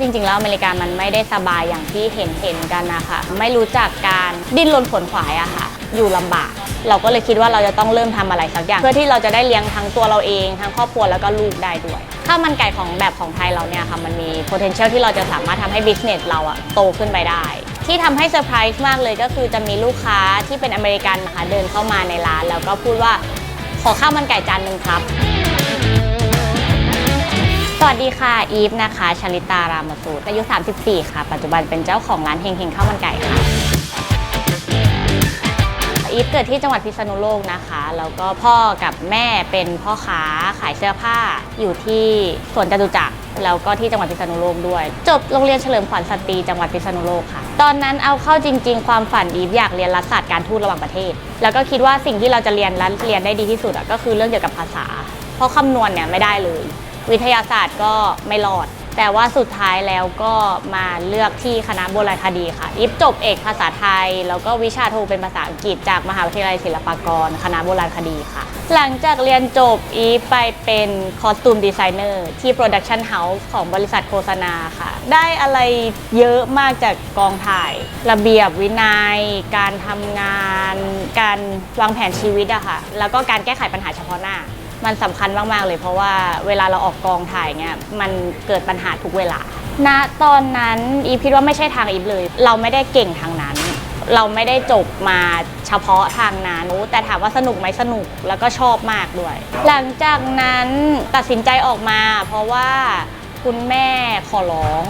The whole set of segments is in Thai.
จริงๆ แล้วอเมริกามันไม่ได้สบายอย่างที่เห็นเห็นกันนะคะไม่รู้จักการดิ้นรนขวนขวายอะค่ะ อยู่ลำบาก เราก็เลยคิดว่าเราจะต้องเริ่มทำอะไรสักอย่าง เพื่อที่เราจะได้เลี้ยงทั้งตัวเราเองทั้งครอบครัวแล้วก็ลูกได้ด้วยข้าวมันไก่ของแบบของไทยเราเนี่ยค่ะมันมี potential ที่เราจะสามารถทำให้ business เราอะโตขึ้นไปได้ ที่ทำให้เซอร์ไพรส์มากเลยก็คือจะมีลูกค้าที่เป็นอเมริกันนะคะเดินเข้ามาในร้าน แล้วก็พูดว่าขอข้าวมันไก่จานหนึ่งครับ วัสดีค่ะ อีฟนะคะชลิตารามสูตรอายุ 34 ค่ะ ปัจจุบันเป็นเจ้าของร้านเฮงเฮงข้าวมันไก่ค่ะ อีฟเกิดที่จังหวัดพิษณุโลกนะคะ แล้วก็พ่อกับแม่เป็นพ่อค้าขายเสื้อผ้าอยู่ที่สวนจตุจักรแล้วก็ที่จังหวัดพิษณุโลกด้วย จบโรงเรียนเฉลิมขวัญสตรีจังหวัดพิษณุโลกค่ะ ตอนนั้นเอาเข้าจริง ๆ ความฝันอีฟอยากเรียนรัฐศาสตร์การทูตระหว่างประเทศ แล้วก็คิดว่าสิ่งที่เราจะเรียนและเรียนได้ดีที่สุดก็คือเรื่องเกี่ยวกับภาษา เพราะคำนวณเนี่ยไม่ได้เลย วิทยาศาสตร์ก็ไม่รอด แต่ว่าสุดท้ายแล้วก็มาเลือกที่คณะโบราณคดีค่ะ อิฟจบเอกภาษาไทย แล้วก็วิชาโทเป็นภาษาอังกฤษจากมหาวิทยาลัยศิลปากร คณะโบราณคดีค่ะ หลังจากเรียนจบอีฟไปเป็นคอสตูมดีไซเนอร์ที่โปรดักชันเฮาส์ของบริษัทโฆษณาค่ะ ได้อะไรเยอะมากจากกองถ่าย ระเบียบวินัย การทำงาน การวางแผนชีวิตอะค่ะ แล้วก็การแก้ไขปัญหาเฉพาะหน้า มันสำคัญมาก ๆ เลย เพราะว่าเวลาเราออกกองถ่ายเงี้ยมันเกิดปัญหาทุกเวลาณตอนนั้นอีฟคิดว่าไม่ใช่ทางอีฟเลย เราไม่ได้เก่งทางนั้น เราไม่ได้จบมาเฉพาะทางนั้นแต่ถามว่าสนุกไหมสนุกแล้วก็ชอบมากด้วย หลังจากนั้นตัดสินใจออกมา เพราะว่าคุณแม่ขอร้อง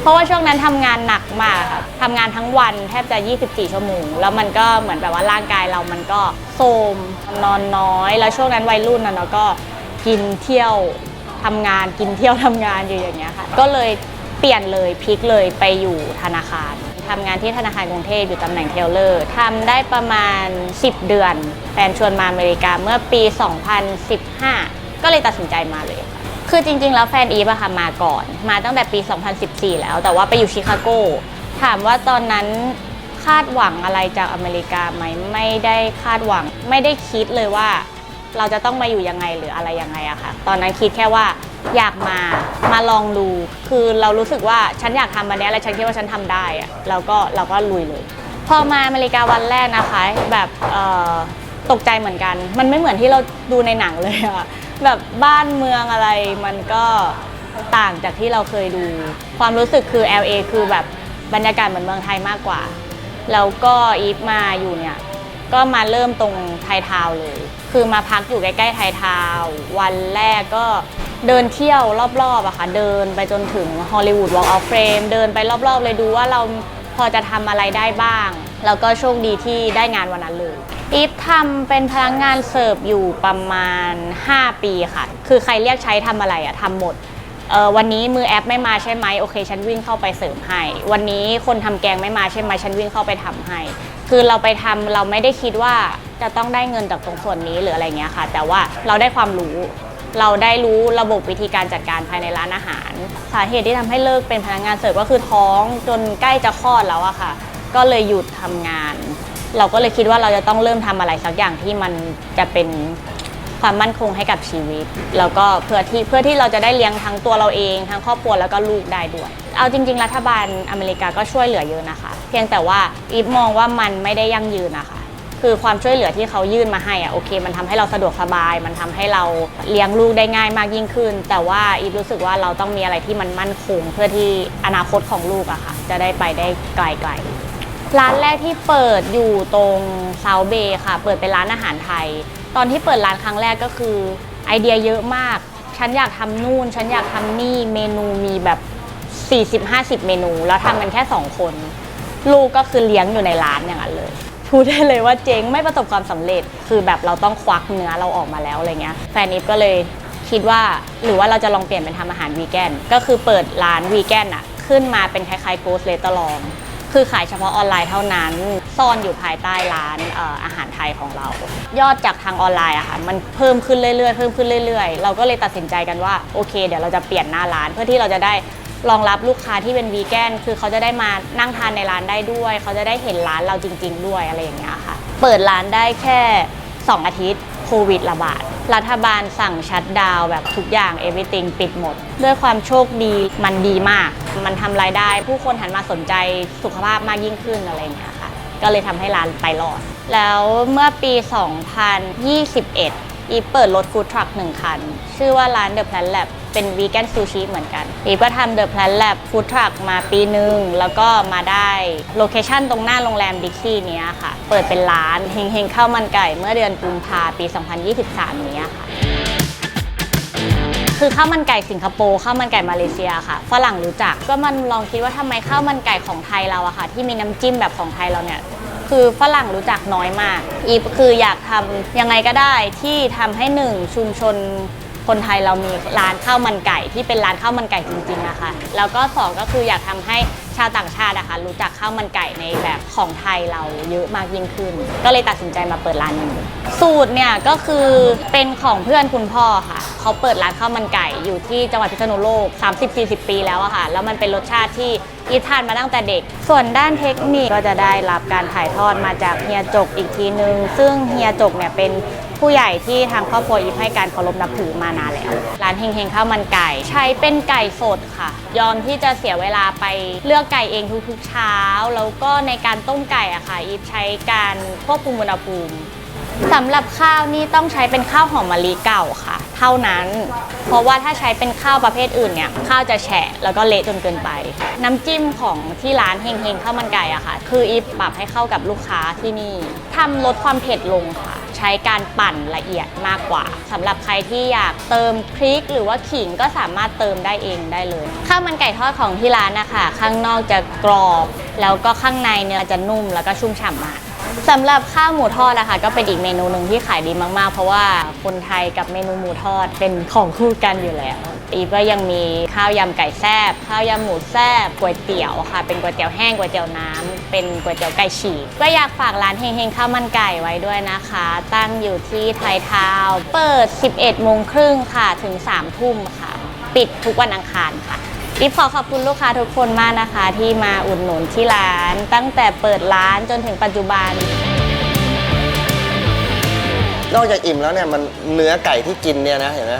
เพราะว่าช่วงนั้นทำงานหนักมากค่ะทำงานทั้งวันแทบจะ 24 ชั่วโมง แล้วมันก็เหมือนแบบว่าร่างกายเรามันก็โทรมนอนน้อย แล้วช่วงนั้นวัยรุ่นนะเนาะก็กินเที่ยวทำงานกินเที่ยวทำงานอยู่อย่างเงี้ยค่ะ ก็เลยเปลี่ยนเลยพลิกเลยไปอยู่ธนาคารทำงานที่ธนาคารกรุงเทพอยู่ตำแหน่งเทเลอร์ทำได้ประมาณ 10 เดือนแฟนชวนมาอเมริกาเมื่อปี 2015 ก็เลยตัดสินใจมาเลย คือจริงๆ แล้วแฟนอีฟอะค่ะมาก่อน มาตั้งแต่ปี 2014 แล้ว แต่ว่าไปอยู่ชิคาโก ถามว่าตอนนั้นคาดหวังอะไรจากอเมริกาไหมไม่ได้คาดหวัง ไม่ได้คิดเลยว่า เราจะต้องมาอยู่ยังไงหรืออะไรยังไงอะค่ะ ตอนนั้นคิดแค่ว่าอยากมามาลองดู คือเรารู้สึกว่าฉันอยากทำอันเนี้ยและฉันคิดว่าฉันทำได้อะแล้วก็เราก็ลุยเลย พอมาอเมริกาวันแรกนะคะ แบบตกใจเหมือนกัน มันไม่เหมือนที่เราดูในหนังเลยอะ แบบบ้านเมืองอะไรมันก็ต่างจากที่เราเคยดู ความรู้สึกคือ LA คือแบบบรรยากาศเหมือนเมืองไทยมากกว่า แล้วก็อีฟมาอยู่เนี่ย ก็มาเริ่มตรงไทยทาวเลย คือมาพักอยู่ใกล้ๆไทยทาววันแรกก็เดินเที่ยวรอบๆอะค่ะ เดินไปจนถึงฮอลลีวูดวอล์กออฟเฟรมเดินไปรอบๆเลยดูว่าเราพอจะทำอะไรได้บ้าง แล้วก็โชคดีที่ได้งานวันนั้นเลย อีฟทำเป็นพนักงานเสิร์ฟอยู่ประมาณ 5 ปีค่ะ คือใครเรียกใช้ทำอะไรอะทำหมดเออวันนี้มือแอปไม่มาใช่ไหมโอเค ฉันวิ่งเข้าไปเสริมให้ วันนี้คนทำแกงไม่มาใช่ไหมฉันวิ่งเข้าไปทำให้ คือเราไปทำเราไม่ได้คิดว่าจะต้องได้เงินจากตรงส่วนนี้หรืออะไรเงี้ยค่ะ แต่ว่าเราได้ความรู้ เราได้รู้ระบบวิธีการจัดการภายในร้านอาหาร สาเหตุที่ทำให้เลิกเป็นพนักงานเสิร์ฟก็คือท้องจนใกล้จะคลอดแล้วอะค่ะ ก็เลยหยุดทำงาน เราก็เลยคิดว่าเราจะต้องเริ่มทำอะไรสักอย่างที่มันจะเป็นความมั่นคงให้กับชีวิต แล้วก็เพื่อที่เพื่อที่เราจะได้เลี้ยงทั้งตัวเราเอง ทั้งครอบครัวแล้วก็ลูกได้ด้วย เอาจริง ๆ รัฐบาลอเมริกาก็ช่วยเหลือเยอะนะคะ เพียงแต่ว่าอีฟมองว่ามันไม่ได้ยั่งยืนนะคะ คือความช่วยเหลือที่เขายื่นมาให้อะโอเค มันทำให้เราสะดวกสบาย มันทำให้เราเลี้ยงลูกได้ง่ายมากยิ่งขึ้น แต่ว่าอีฟรู้สึกว่าเราต้องมีอะไรที่มันมั่นคงเพื่อที่อนาคตของลูกอะค่ะ จะได้ไปได้ไกลๆ ร้านแรกที่เปิดอยู่ตรงเซาเบย์ค่ะ เปิดเป็นร้านอาหารไทย ตอนที่เปิดร้านครั้งแรกก็คือไอเดียเยอะมาก ฉันอยากทำนู่น ฉันอยากทำนี่ เมนูมีแบบ 40-50 เมนู แล้วทำกันแค่ 2 คน ลูกก็คือเลี้ยงอยู่ในร้านอย่างนั้นเลยพูดได้เลยว่าเจ๊งไม่ประสบความสำเร็จ คือแบบเราต้องควักเนื้อเราออกมาแล้วอะไรเงี้ยแฟนนิฟก็เลยคิดว่าหรือว่าเราจะลองเปลี่ยนเป็นทำอาหารวีแกนก็คือเปิดร้านวีแกนอะขึ้นมาเป็นคล้ายๆโกสเลตลอง คือขายเฉพาะออนไลน์เท่านั้น ซ่อนอยู่ภายใต้ร้านเอ่ออาหารไทยของเรา ยอดจากทางออนไลน์อะค่ะมันเพิ่มขึ้นเรื่อยๆเพิ่มขึ้นเรื่อยๆ เราก็เลยตัดสินใจกันว่าโอเค เดี๋ยวเราจะเปลี่ยนหน้าร้านเพื่อที่เราจะได้รองรับลูกค้าที่เป็นวีแกนคือเขาจะได้มานั่งทานในร้านได้ด้วย เขาจะได้เห็นร้านเราจริง ๆ ด้วยอะไรอย่างเงี้ยค่ะ เปิดร้านได้แค่ 2 อาทิตย์ โควิดระบาด รัฐบาลสั่งชัดดาวแบบทุกอย่าง everything ปิดหมด ด้วยความโชคดีมันดีมาก มันทำรายได้ ผู้คนหันมาสนใจสุขภาพมากยิ่งขึ้นอะไรอย่างเงี้ยค่ะ ก็เลยทำให้ร้านไปรอด แล้วเมื่อปี 2021 อีฟเปิดรถฟู้ดทรัคหนึ่งคัน ชื่อว่าร้าน The Plan Lab เป็นวีแกนซูชิเหมือนกันอีฟก็ทำ The Plan Lab ฟู้ดทรัคมาปีหนึ่งแล้วก็มาได้โลเคชั่นตรงหน้าโรงแรมดิกซี่เนี้ยค่ะ เปิดเป็นร้านเฮงเฮงข้าวมันไก่เมื่อเดือนกุมภาปี 2023เนี้ยค่ะคือข้าวมันไก่สิงคโปร์ข้าวมันไก่มาเลเซียค่ะฝรั่งรู้จักก็มันลองคิดว่าทำไมข้าวมันไก่ของไทยเราอะค่ะ ที่มีน้ำจิ้มแบบของไทยเราเนี่ยคือฝรั่งรู้จักน้อยมาก อีคืออยากทำยังไงก็ได้ที่ทำให้หนึ่งชุมชน คนไทยเรามีร้านข้าวมันไก่ที่เป็นร้านข้าวมันไก่จริงๆนะคะแล้วก็สองก็คืออยากทำให้ชาวต่างชาตินะคะรู้จักข้าวมันไก่ในแบบของไทยเราเยอะมากยิ่งขึ้น ก็เลยตัดสินใจมาเปิดร้านนี้สูตรเนี่ยก็คือเป็นของเพื่อนคุณพ่อค่ะ เขาเปิดร้านข้าวมันไก่อยู่ที่จังหวัดพิษณุโลก 30-40 ปีแล้วอะค่ะ แล้วมันเป็นรสชาติที่อีทานมาตั้งแต่เด็ก ส่วนด้านเทคนิคก็จะได้รับการถ่ายทอดมาจากเฮียจกอีกทีนึง ซึ่งเฮียจกเนี่ยเป็น ผู้ใหญ่ที่ทางครอบครัวอีฟให้การเคารพนับถือมานานแล้ว ร้านเฮงเฮงข้าวมันไก่ ใช้เป็นไก่สดค่ะ ยอมที่จะเสียเวลาไปเลือกไก่เองทุกๆเช้า แล้วก็ในการต้มไก่อะค่ะอีฟใช้การควบคุมอุณหภูมิสำหรับข้าวนี่ต้องใช้เป็นข้าวหอมมะลิเก่าค่ะ เท่านั้น เพราะว่าถ้าใช้เป็นข้าวประเภทอื่นเนี่ยข้าวจะแฉะแล้วก็เละจนเกินไป น้ำจิ้มของที่ร้านเฮงเฮงข้าวมันไก่อะค่ะ คืออีฟปรับให้เข้ากับลูกค้าที่นี่ทำลดความเผ็ดลงค่ะ ใช้การปั่นละเอียดมากกว่าสำหรับใครที่อยากเติมพริก หรือว่าขิงก็สามารถเติมได้เองได้เลยข้าวมันไก่ทอดของที่ร้านนะคะข้างนอกจะกรอบ แล้วก็ข้างในเนื้อจะนุ่มแล้วก็ชุ่มฉ่ำมาก สำหรับข้าวหมูทอดนะคะก็เป็นอีกเมนูหนึ่งที่ขายดีมากๆ เพราะว่าคนไทยกับเมนูหมูทอดเป็นของคู่กันอยู่แล้วอีฟก็ยังมีข้าวยำไก่แซบข้าวยำหมูแซบก๋วยเตี๋ยวค่ะ เป็นก๋วยเตี๋ยวแห้งก๋วยเตี๋ยวน้ำเป็นก๋วยเตี๋ยวไก่ฉีกก็อยากฝากร้านเฮงเฮงข้าวมันไก่ไว้ด้วยนะคะ ตั้งอยู่ที่ไทยทาวเปิด 11โมงครึ่งค่ะถึง3ทุ่มค่ะ ปิดทุกวันอังคารค่ะ รีบขอขอบคุณลูกค้าทุกคนมากนะคะ ที่มาอุดหนุนที่ร้าน ตั้งแต่เปิดร้านจนถึงปัจจุบัน นอกจากอิ่มแล้วเนี่ยมันเนื้อไก่ที่กินเนี่ยนะเห็นไหม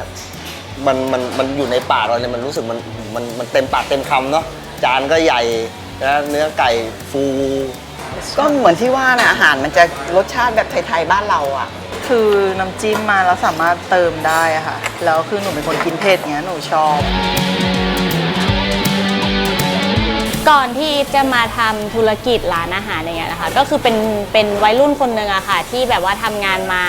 มันมันมันอยู่ในปากเราเนี่ยมันรู้สึกมันมันมันเต็มปากเต็มคำเนาะจานก็ใหญ่นะเนื้อไก่ฟูก็เหมือนที่ว่านะอาหารมันจะรสชาติแบบไทยๆบ้านเราอะคือน้ำจิ้มมาแล้วสามารถเติมได้อะค่ะ แล้วคือหนูเป็นคนกินเผ็ดเงี้ยหนูชอบ ก่อนที่จะมาทำธุรกิจร้านอาหารอย่างเงี้ยนะคะ ก็คือเป็นเป็นวัยรุ่นคนหนึ่งอะค่ะ ที่แบบว่าทำงานมา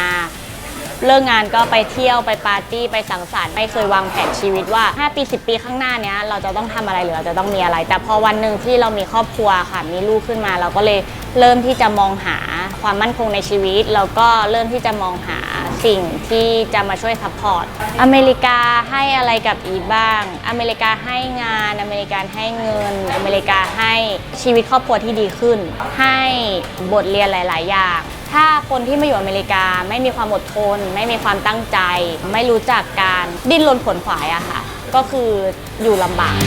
เลิกงานก็ไปเที่ยวไปปาร์ตี้ไปสังสรรค์ไม่เคยวางแผนชีวิตว่า 5 ปี 10 ปีข้างหน้าเนี้ยเราจะต้องทำอะไรหรือเราจะต้องมีอะไร แต่พอวันหนึ่งที่เรามีครอบครัวค่ะมีลูกขึ้นมา เราก็เลยเริ่มที่จะมองหาความมั่นคงในชีวิตแล้วก็เริ่มที่จะมองหา สิ่งที่จะมาช่วยซัพพอร์ต อเมริกาให้อะไรกับอีฟบ้าง อเมริกาให้งาน อเมริกาให้เงิน อเมริกาให้ชีวิตครอบครัวที่ดีขึ้น ให้บทเรียนหลาย ๆ อย่าง ถ้าคนที่มาอยู่อเมริกาไม่มีความอดทน ไม่มีความตั้งใจ ไม่รู้จักการดิ้นรนขวนขวายอะค่ะ ก็คืออยู่ลำบาก